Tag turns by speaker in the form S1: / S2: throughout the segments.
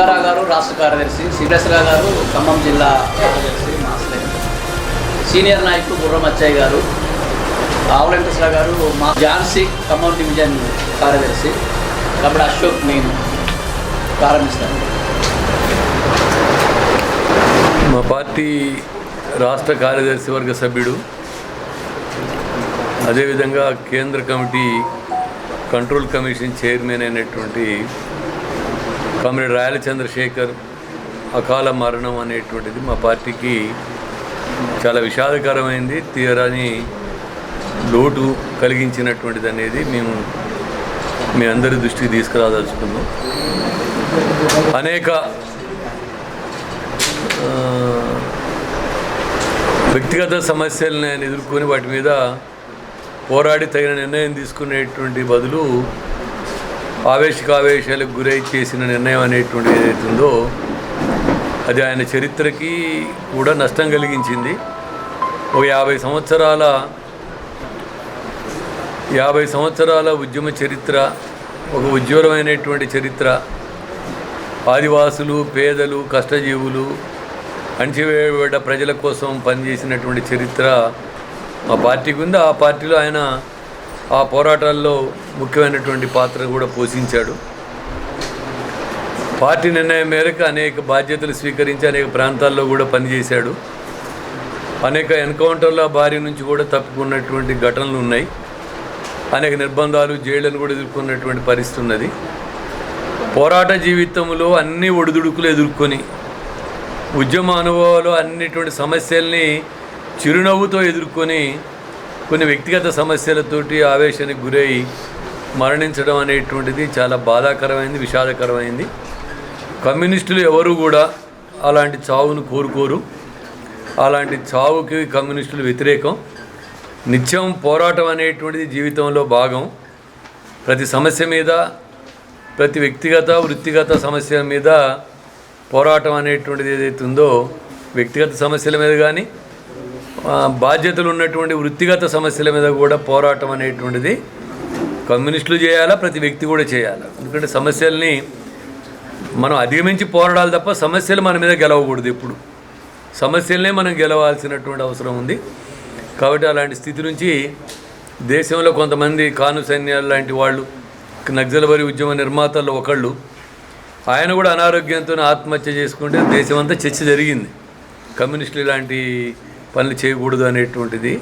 S1: రంగారావు గారు రాష్ట్ర కార్యదర్శి శ్రీప్రసరావు గారు ఖమ్మం జిల్లా కార్యదర్శి మాస్టర్ సీనియర్ నాయకుడు గుర్రం అచ్చయ్య గారు ఆవుల వెంకటేశ్వర గారు మా ఝాన్సీ ఖమ్మం డివిజన్ కార్యదర్శి కాబట్టి అశోక్ నేను ప్రారంభిస్తాను.
S2: మా పార్టీ రాష్ట్ర కార్యదర్శి వర్గ సభ్యుడు. అదేవిధంగా కేంద్ర కమిటీ కంట్రోల్ కమిషన్ చైర్మన్ అయినటువంటి కామ్రేడ్ రాయల చంద్రశేఖర్ అకాల మరణం అనేటువంటిది మా పార్టీకి చాలా విషాదకరమైంది. తీరని లోటు కలిగించినటువంటిది అనేది మేము మీ అందరి దృష్టికి తీసుకురాదలుచుకున్నాం. అనేక వ్యక్తిగత సమస్యలను ఎదుర్కొని వాటి మీద పోరాడి తగిన నిర్ణయం తీసుకునేటువంటి బదులు ఆవేశకావేశాలకు గురై చేసిన నిర్ణయం అనేటువంటిది ఏదైతే ఉందో అది ఆయన చరిత్రకి కూడా నష్టం కలిగించింది. ఒక యాభై సంవత్సరాల యాభై సంవత్సరాల ఉద్యమ చరిత్ర ఒక ఉజ్వలమైనటువంటి చరిత్ర. ఆదివాసులు పేదలు కష్టజీవులు అణచివేయబడ్డ ప్రజల కోసం పనిచేసినటువంటి చరిత్ర మా పార్టీకి ఉంది. ఆ పార్టీలో ఆయన ఆ పోరాటాల్లో ముఖ్యమైనటువంటి పాత్ర కూడా పోషించాడు. పార్టీ నిర్ణయం మేరకు అనేక బాధ్యతలు స్వీకరించి అనేక ప్రాంతాల్లో కూడా పనిచేశాడు. అనేక ఎన్కౌంటర్ల బారి నుంచి కూడా తప్పుకున్నటువంటి ఘటనలు ఉన్నాయి. అనేక నిర్బంధాలు జైళ్ళను కూడా ఎదుర్కొన్నటువంటి పరిస్థితి ఉన్నది. పోరాట జీవితంలో అన్ని ఒడిదుడుకులు ఎదుర్కొని ఉద్యమ అనుభవాలు అన్నిటువంటి సమస్యల్ని చిరునవ్వుతో ఎదుర్కొని కొన్ని వ్యక్తిగత సమస్యలతోటి ఆవేశానికి గురై మరణించడం అనేటువంటిది చాలా బాధాకరమైంది విషాదకరమైంది. కమ్యూనిస్టులు ఎవరు కూడా అలాంటి చావును కోరుకోరు. అలాంటి చావుకి కమ్యూనిస్టులు వ్యతిరేకం. నిత్యం పోరాటం అనేటువంటిది జీవితంలో భాగం. ప్రతి సమస్య మీద ప్రతి వ్యక్తిగత వృత్తిగత సమస్యల మీద పోరాటం అనేటువంటిది ఏదైతే ఉందో వ్యక్తిగత సమస్యల మీద కానీ బాధ్యతలు ఉన్నటువంటి వృత్తిగత సమస్యల మీద కూడా పోరాటం అనేటువంటిది కమ్యూనిస్టులు చేయాలా ప్రతి వ్యక్తి కూడా చేయాలా? ఎందుకంటే సమస్యల్ని మనం అధిగమించి పోరాడాలి తప్ప సమస్యలు మన మీద గెలవకూడదు ఎప్పుడు. సమస్యలనే మనం గెలవాల్సినటువంటి అవసరం ఉంది. కాబట్టి అలాంటి స్థితి నుంచి దేశంలో కొంతమంది కాను సైన్యాలు లాంటి వాళ్ళు నక్సలబరి ఉద్యమ నిర్మాతల్లో ఒకళ్ళు ఆయన కూడా అనారోగ్యంతో ఆత్మహత్య చేసుకుంటే దేశమంతా చర్చ జరిగింది. కమ్యూనిస్టులు ఇలాంటి పనులు చేయకూడదు అనేటువంటిది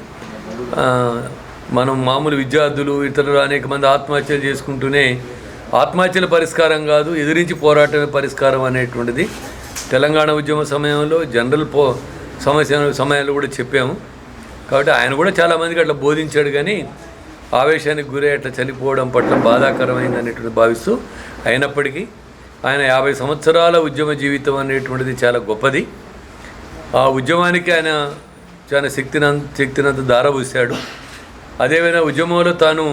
S2: మనం మామూలు విద్యార్థులు ఇతరులు అనేక మంది ఆత్మహత్యలు చేసుకుంటూనే ఆత్మహత్యల పరిష్కారం కాదు ఎదిరించి పోరాటమే పరిష్కారం అనేటువంటిది. తెలంగాణ ఉద్యమ సమయంలో జనరల్ పో సమస్య సమయాలు కూడా చెప్పాము. కాబట్టి ఆయన కూడా చాలామందికి అట్లా బోధించాడు కానీ ఆవేశానికి గురై అట్లా చనిపోవడం పట్ల బాధాకరమైంది అనేటువంటి భావిస్తూ అయినప్పటికీ ఆయన యాభై సంవత్సరాల ఉద్యమ జీవితం అనేటువంటిది చాలా గొప్పది. ఆ ఉద్యమానికి ఆయన చాలా శక్తినంత శక్తినంత దారబూశాడు. అదేవిధంగా ఉద్యమంలో తాను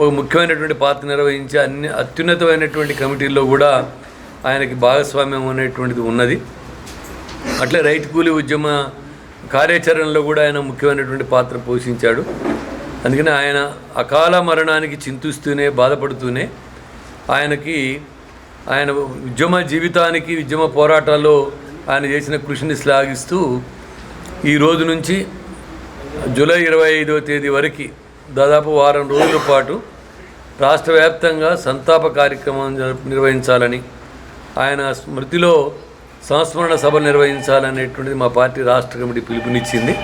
S2: ఒక ముఖ్యమైనటువంటి పాత్ర నిర్వహించి అన్ని అత్యున్నతమైనటువంటి కమిటీల్లో కూడా ఆయనకి భాగస్వామ్యం అనేటువంటిది ఉన్నది. అట్లే రైతు కూలీ ఉద్యమ కార్యాచరణలో కూడా ఆయన ముఖ్యమైనటువంటి పాత్ర పోషించాడు. అందుకని ఆయన అకాల మరణానికి చింతిస్తూనే బాధపడుతూనే ఆయనకి ఆయన ఉద్యమ జీవితానికి ఉద్యమ పోరాటాల్లో ఆయన చేసిన కృషిని శ్లాఘిస్తూ ఈ రోజు నుంచి జూలై ఇరవై ఐదవ తేదీ వరకు దాదాపు వారం రోజుల పాటు రాష్ట్ర వ్యాప్తంగా సంతాప కార్యక్రమం నిర్వహించాలని ఆయన స్మృతిలో సంస్మరణ సభ నిర్వహించాలనేటువంటిది మా పార్టీ రాష్ట్ర కమిటీ పిలుపునిచ్చింది.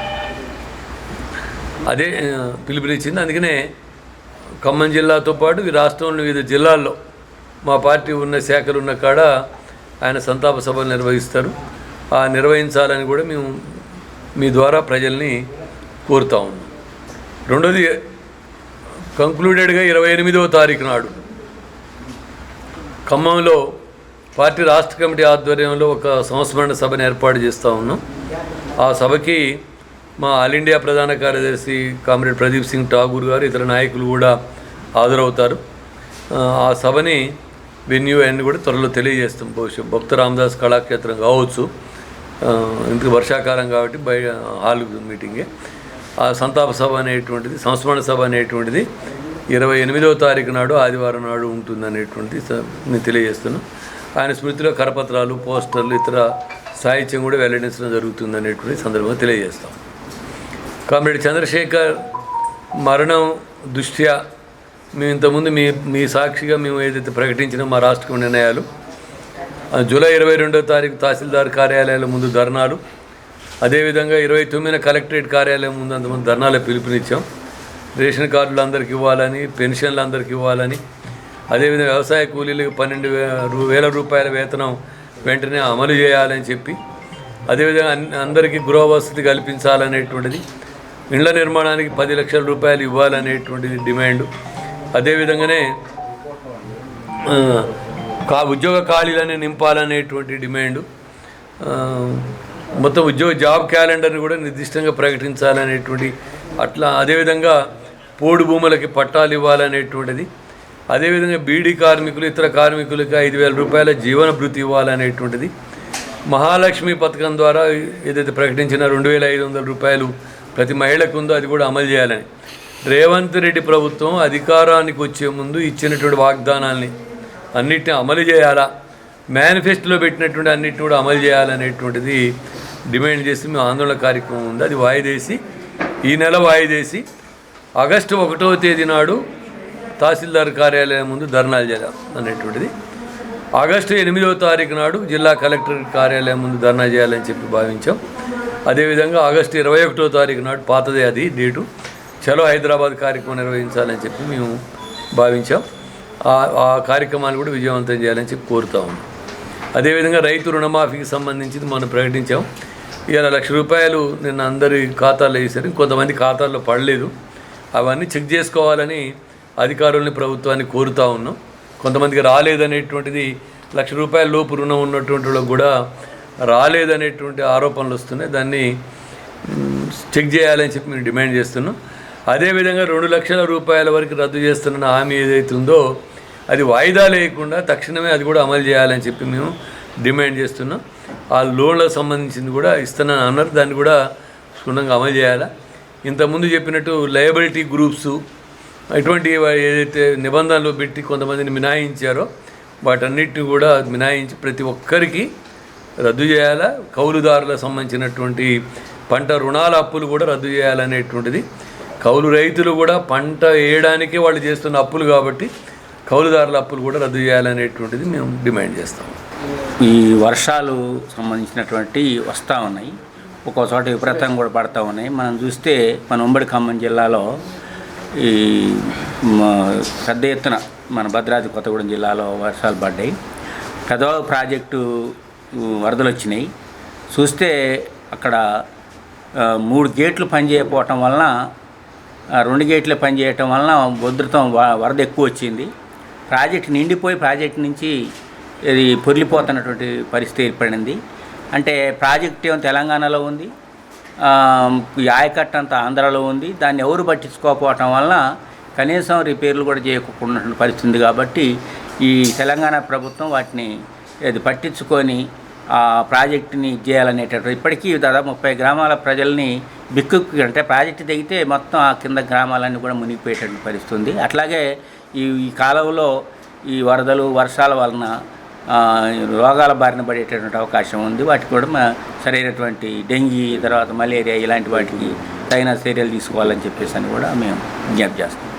S2: అదే పిలుపునిచ్చింది. అందుకనే ఖమ్మం జిల్లాతో పాటు ఈ రాష్ట్రంలో వివిధ జిల్లాల్లో మా పార్టీ ఉన్న శాఖలు ఉన్న కాడ ఆయన సంతాప సభలు నిర్వహిస్తారు. ఆ నిర్వహించాలని కూడా మేము మీ ద్వారా ప్రజల్ని కోరుతా ఉన్నాం. రెండోది కంక్లూడెడ్గా ఇరవై ఎనిమిదవ తారీఖు నాడు ఖమ్మంలో పార్టీ రాష్ట్ర కమిటీ ఆధ్వర్యంలో ఒక సంస్మరణ సభను ఏర్పాటు చేస్తూ ఉన్నాం. ఆ సభకి మా ఆల్ ఇండియా ప్రధాన కార్యదర్శి కామ్రేడ్ ప్రదీప్ సింగ్ ఠాగూర్ గారు ఇతర నాయకులు కూడా హాజరవుతారు. ఆ, సభని వెన్యూ అన్ని కూడా త్వరలో తెలియజేస్తాం. భవిష్యత్ భక్త రామదాస్ కళాక్షేత్రం కావచ్చు. ఇందుకు వర్షాకాలం కాబట్టి బయ హాల్ మీటింగే. ఆ సంతాప సభ అనేటువంటిది సంస్మరణ సభ అనేటువంటిది ఇరవై ఎనిమిదవ తారీఖు నాడు ఆదివారం నాడు ఉంటుంది అనేటువంటిది నేను తెలియజేస్తున్నాను ఆయన స్మృతిలో కరపత్రాలు పోస్టర్లు ఇతర సాహిత్యం కూడా వెల్లడించడం జరుగుతుంది అనేటువంటి సందర్భంగా తెలియజేస్తాం. కామ్రేడ్ చంద్రశేఖర్ మరణం దృష్ట్యా మేము ఇంతకుముందు మీ మీ సాక్షిగా మేము ఏదైతే ప్రకటించిన మా రాష్ట్ర నిర్ణయాలు జూలై ఇరవై రెండో తారీఖు తహసీల్దార్ కార్యాలయాల ముందు ధర్నాలు అదేవిధంగా ఇరవై తొమ్మిదిన కలెక్టరేట్ కార్యాలయం ముందు అంతమంది ధర్నాల పిలుపునిచ్చాం. రేషన్ కార్డులు అందరికి ఇవ్వాలని పెన్షన్లు అందరికి ఇవ్వాలని. అదేవిధంగా వ్యవసాయ కూలీలకు పన్నెండు వేల రూపాయల వేతనం వెంటనే అమలు చేయాలని చెప్పి అదేవిధంగా అందరికీ గృహ వసతి కల్పించాలనేటువంటిది ఇండ్ల నిర్మాణానికి పది లక్షల రూపాయలు ఇవ్వాలనేటువంటిది డిమాండ్. అదేవిధంగానే కా ఉద్యోగ ఖాళీలని నింపాలనేటువంటి డిమాండ్. మొత్తం ఉద్యోగ జాబ్ క్యాలెండర్ని కూడా నిర్దిష్టంగా ప్రకటించాలనేటువంటి అట్లా అదేవిధంగా పోడు భూములకి పట్టాలు ఇవ్వాలనేటువంటిది. అదేవిధంగా బీడీ కార్మికులు ఇతర కార్మికులకి ఐదు వేల రూపాయల జీవన భృతి ఇవ్వాలనేటువంటిది. మహాలక్ష్మి పథకం ద్వారా ఏదైతే ప్రకటించిన రెండు వేల ఐదు వందల రూపాయలు ప్రతి మహిళకు ఉందో అది కూడా అమలు చేయాలని. రేవంత్ రెడ్డి ప్రభుత్వం అధికారానికి వచ్చే ముందు ఇచ్చినటువంటి వాగ్దానాల్ని అన్నిటిని అమలు చేయాలా? మేనిఫెస్టోలో పెట్టినటువంటి అన్నిటిని కూడా అమలు చేయాలనేటువంటిది డిమాండ్ చేసి మేము ఆందోళన కార్యక్రమం ఉంది. అది వాయిదేసి ఈ నెల వాయిదేసి ఆగస్టు ఒకటవ తేదీ నాడు తహసీల్దార్ కార్యాలయం ముందు ధర్నాలు చేయాలి అనేటువంటిది. ఆగస్టు ఎనిమిదవ తారీఖు నాడు జిల్లా కలెక్టర్ కార్యాలయం ముందు ధర్నా చేయాలని చెప్పి భావించాం. అదేవిధంగా ఆగస్టు ఇరవై ఒకటో తారీఖు నాడు పాతదే అది డేటు. చలో హైదరాబాద్ కార్యక్రమం నిర్వహించాలని చెప్పి మేము భావించాం. ఆ- ఆ కార్యక్రమాన్ని కూడా విజయవంతం చేయాలని చెప్పి కోరుతా ఉన్నాం. అదేవిధంగా రైతు రుణమాఫీకి సంబంధించి మనం ప్రకటించాం. ఇవాళ లక్ష రూపాయలు నిన్న అందరి ఖాతాల్లో వేశారు. కొంతమంది ఖాతాల్లో పడలేదు. అవన్నీ చెక్ చేసుకోవాలని అధికారుల్ని ప్రభుత్వాన్ని కోరుతా ఉన్నాం. కొంతమందికి రాలేదనేటువంటిది లక్ష రూపాయల లోపు రుణం ఉన్నటువంటి వాళ్ళకు కూడా రాలేదనేటువంటి ఆరోపణలు వస్తున్నాయి. దాన్ని చెక్ చేయాలని చెప్పి మేము డిమాండ్ చేస్తున్నాం. అదేవిధంగా రెండు లక్షల రూపాయల వరకు రద్దు చేస్తున్న హామీ ఏదైతే ఉందో అది వాయిదా లేకుండా తక్షణమే అది కూడా అమలు చేయాలని చెప్పి మేము డిమాండ్ చేస్తున్నాం. ఆ లోన్లకు సంబంధించింది కూడా ఇస్తున్నాను అన్నారు. దాన్ని కూడా క్షుణ్ణంగా అమలు చేయాలా? ఇంతకుముందు చెప్పినట్టు లయబిలిటీ గ్రూప్స్ ఇటువంటి ఏదైతే నిబంధనలు పెట్టి కొంతమందిని మినాయించారో వాటన్నిటిని కూడా మినాయించి ప్రతి ఒక్కరికి రద్దు చేయాలా? కౌలుదారులకు సంబంధించినటువంటి పంట రుణాల అప్పులు కూడా రద్దు చేయాలనేటువంటిది. కౌలు రైతులు కూడా పంట వేయడానికే వాళ్ళు చేస్తున్న అప్పులు కాబట్టి కౌలుదారుల అప్పులు కూడా రద్దు చేయాలనేటువంటిది మేము డిమాండ్ చేస్తాం
S3: ఈ వర్షాలు సంబంధించినటువంటి వస్తూ ఉన్నాయి. ఒక్కో చోట విపరీతంగా కూడా పడతా ఉన్నాయి. మనం చూస్తే మన ఉమ్మడి ఖమ్మం జిల్లాలో ఈ పెద్ద ఎత్తున మన భద్రాద్రి కొత్తగూడెం జిల్లాలో వర్షాలు పడ్డాయి. పెదవ ప్రాజెక్టు వరదలు వచ్చినాయి. చూస్తే అక్కడ మూడు గేట్లు పనిచేయకపోవటం వలన రెండు గేట్లు పనిచేయటం వలన ఉధృతం వ- వరద ఎక్కువ వచ్చింది. ప్రాజెక్ట్ నిండిపోయి ప్రాజెక్ట్ నుంచి ఇది పొర్లిపోతున్నటువంటి పరిస్థితి ఏర్పడింది. అంటే ప్రాజెక్ట్ ఏమో తెలంగాణలో ఉంది. ఆ, ఈ అంతా ఆంధ్రాలో ఉంది. దాన్ని ఎవరు పట్టించుకోకపోవటం వలన కనీసం రిపేర్లు కూడా చేయకుండా పరిస్థితి ఉంది కాబట్టి ఈ తెలంగాణ ప్రభుత్వం వాటిని ఇది పట్టించుకొని ఆ ప్రాజెక్టుని చేయాలనేటటువంటి ఇప్పటికీ దాదాపు ముప్పై గ్రామాల ప్రజల్ని బిక్కు అంటే ప్రాజెక్టు దిగితే మొత్తం ఆ కింద గ్రామాలన్నీ కూడా మునిగిపోయేటటువంటి పరిస్థితి ఉంది. అట్లాగే ఈ ఈ కాలంలో ఈ వరదలు వర్షాల వలన రోగాల బారిన పడేటటువంటి అవకాశం ఉంది. వాటికి కూడా మా సరైనటువంటి డెంగీ తర్వాత మలేరియా ఇలాంటి వాటికి తగిన చర్యలు తీసుకోవాలని చెప్పేసి అని కూడా మేము విజ్ఞప్తి చేస్తాం